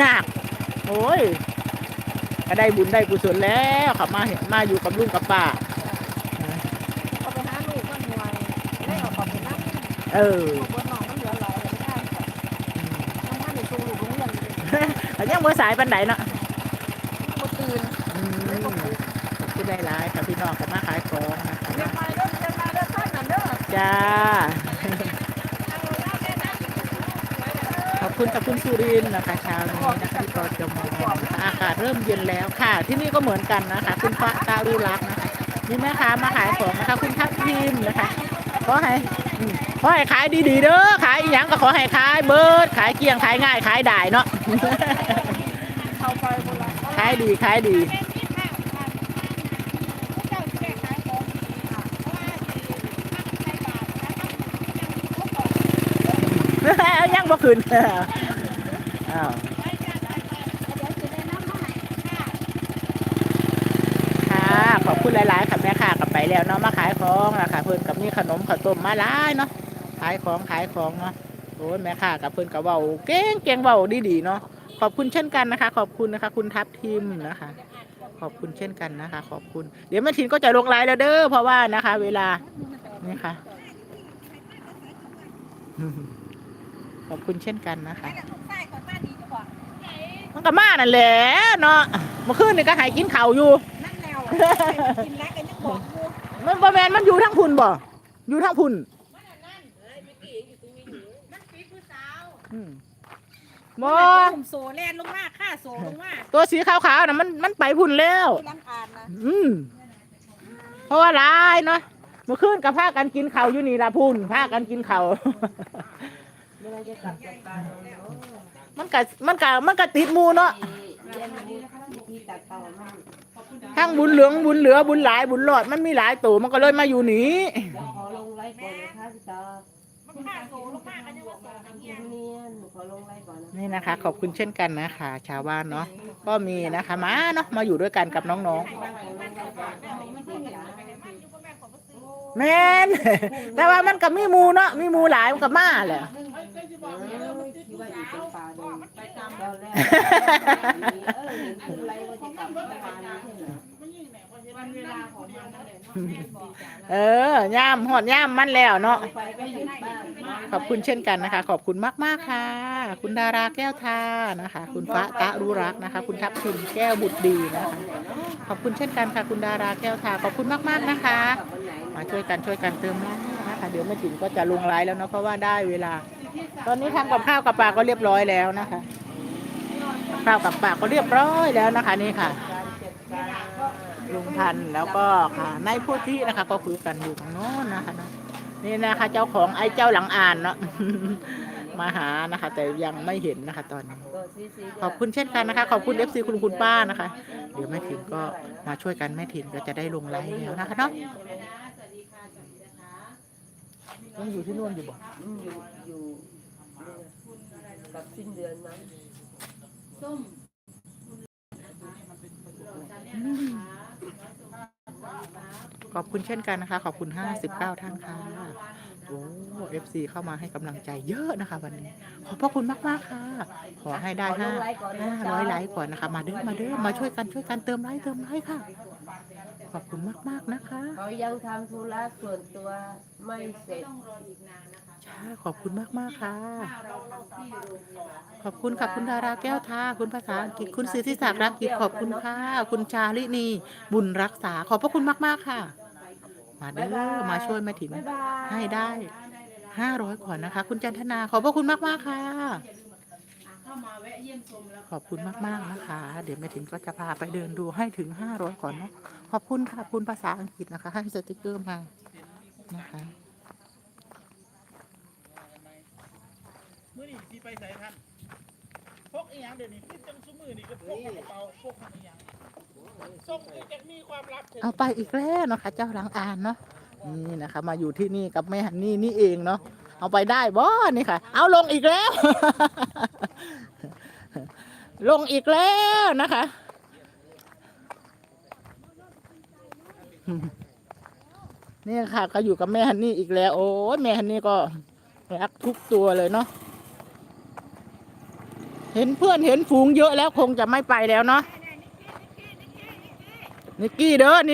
ยาก โอ้ยก็ได้บุญได้กุศลแล้วขับมาเห็นมาอยู่กับลุงกับป้า เอาไปหาลูกมันหน่วยได้เอาของไปนับเออบนหนองมันเหลือหลายเลยไม่ได้น้องมันอยู่ตรงลูกโรงเรียนเลยอันยังบ่สายปันไดเนาะบ่ตื่นอืมขอบคุณหลายๆค่ะพี่น้องกันมาขายของนะเรียคะกมาเด้อเรียกมาเด้อท่านนั่นเด้อ จ้า คุณกับคุณสุรินนะคะเช้านี้นะคะที่ปอจมนะคะอากาศเริ่มเย็นแล้วค่ะ ที่นี่ก็เหมือนกันนะคะ คุณฟ้าตาลูรักนะคะนี่แม่ค้ามาขายของนะคะ คุณทัพทีมนะคะขอให้ขอให้ขายดีๆเด้อขายอีหยังก็ขอให้ขายเบิดขายเกี่ยงขายง่ายขายได้เนาะเข้าไปโบราณขายดีขายดี ยังบ่ขึ้นอ้าวค่ะขอบคุณหลายๆค่ะแม่ค่ะกลับไปแล้วเนาะมาขายของนะคะเพิ่นกับมีขนมข้าวต้มมาหลายเนาะขายของขายของเนาะโอ้ยแม่ค่ะกับเพิ่นกับเว้าเก่งเก่งเว้าดีๆเนาะขอบคุณเช่นกันนะคะ ขอบคุณนะคะ คุณทัพทีมนะคะ ขอบคุณเช่นกันนะคะ ขอบคุณ เดี๋ยวแม่ทินก็จะลงไลน์แล้วเด้อเพราะว่านะคะ เวลานี่ค่ะ ขอบคุณเช่นกันนะคะมันก็มานั่นแหละเนาะเมื่อคืนนี่ก็ใหายกินข้าวอยู่นั่นแล้วกินแล้วกันยังบอกอยู่มันบ่แมนมันอยู่ทั้งพุ่นบ่อยู่ทั้งพุ่นอืมบ่ผมโซแลนลงมาค่าโซลงมาตัวสีขาวๆน่ะมันมันไปพุ่นแล้วที่น้ำอ่านนะอืมเพราะว่าหลายเนาะเมื่อคืนก็พากันกินข้าวอยู่นี่ละพุ่นพากันกินข้า วมันก็มันก็มันก็ติดหมูเนาะทั้งบุญเหลืองบุญเหลือบุญหลายบุญหลอดมันมีหลายตัวมันก็เลยมาอยู่นี่ขอลงไลฟ์ก่อนนะคะพี่ตามันค่าโซลงมากันยังว่าโซกันเนียนหนูขอลงไลฟ์ก่อนนะนี่นะคะ ขอบคุณเช่นกันนะคะ ชาวบ้านเนาะก็มีนะคะมาเนาะมาอยู่ด้วยกันกับน้องๆแม่นแต่ว่ามันก็มีหมูเนาะมีหมูหลายมันก็มาแหละเออคิดว่าอง เออย่ามหอดย่ามมันแล้วเนาะขอบคุณเช่นกันนะคะ ขอบคุณมากๆค่ะ คุณดาราแก้วทานะคะ คุณฟ้าตะรู้รักนะคะ คุณทัพทิมแก้วบุตรดีนะคะขอบคุณเช่นกันค่ะ คุณดาราแก้วทาขอบคุณมากๆนะคะ มาช่วยกันช่วยกันเติมไลน์นะคะ เดี๋ยวแม่จิ๋มก็จะลงไลน์แล้วเนาะเพราะว่าได้เวลา ตอนนี้ทำกับข้าวกับปลาก็เรียบร้อยแล้วนะคะกับข้าวกับปลาก็เรียบร้อยแล้วนะคะนี่ค่ะลุงพันธุ์แล้วก็ค่ะนายผู้ที่นะคะ ก็คุยกันอยู่ทางโน้นนะคะนะนี่นะคะ เจ้าของไอ้เจ้าหลังอ่านเนาะมาหานะคะ แต่ยังไม่เห็นนะคะ ตอนนี้ขอบคุณเช่นกันนะคะ ขอบคุณเอฟซีคุณคุณป้านะคะ เดี๋ยวแม่ถิ่นก็มาช่วยกันแม่ถิ่นก็จะได้ลงไลน์แล้วนะคะเนาะ ยังอยู่ที่นู่นอยู่บ่อืมอยู่อยู่กับสิ้นเดือนมั้งขอบคุณเช่นกันนะคะ ขอบคุณ 59 ท่านค่ะ โอ้เอฟซีเข้ามาให้กำลังใจเยอะนะคะ วันนี้ ขอบพระคุณมากๆค่ะ ขอให้ได้ห้าห้าร้อยไลค์ก่อนนะคะ มาเด้อมาเด้อมาช่วยกันช่วยกันเติมไลค์เติมไลค์ค่ะ ขอบคุณมากๆนะคะเขายังทำธุระส่วนตัวไม่เสร็จใช่ขอบคุณมากมากๆค่ะ ขอบคุณค่ะคุณดาราแก้วทาคุณภาษาอังกฤษคุณสิทธิศักดิ์รักกิจขอบคุณค่ะ คุณชาลินีบุญรักษา ขอบพระคุณมากมากๆค่ะ มาเด้อมาช่วยแม่ถิ่นบ๊ายบายให้ได้ ห้าร้อยก่อนนะคะ คุณจันทนาขอบพระคุณมากมากๆค่ะ ขอบคุณมากๆนะคะ เดี๋ยวแม่ถิ่นก็จะพาไปเดินดูให้ถึงห้าร้อยก่อนเนาะขอบคุณค่ะคุณภาษาอังกฤษนะคะ ให้สติกเกอร์มานะคะมื่อนี่ที่ไปใส่ท่านพกอีหยังเดี๋ยวนี้ที่จังซุมือนี่ก็พกกระเป๋าพกอีหยังส่งที่จะมีความลับเถอะเอาไปอีกแล้วเนาะค่ะเจ้าหลังอ่านเนาะ นี่นะคะ มาอยู่ที่นี่กับแม่ฮันนี่นี่เองเนาะเอาไปได้บ่นี่ค่ะ เอาลงอีกแล้ว ลงอีกแล้วนะคะนี่ค่ะก็อยู่กับแม่ฮันนี่อีกแล้ว โอ้แม่ฮันนี่ก็รักทุกตัวเลยเนาะเห็นเพื่อนเห็นฝูงเยอะแล้วคงจะไม่ไปแล้วเนาะนิกกี้เด้อ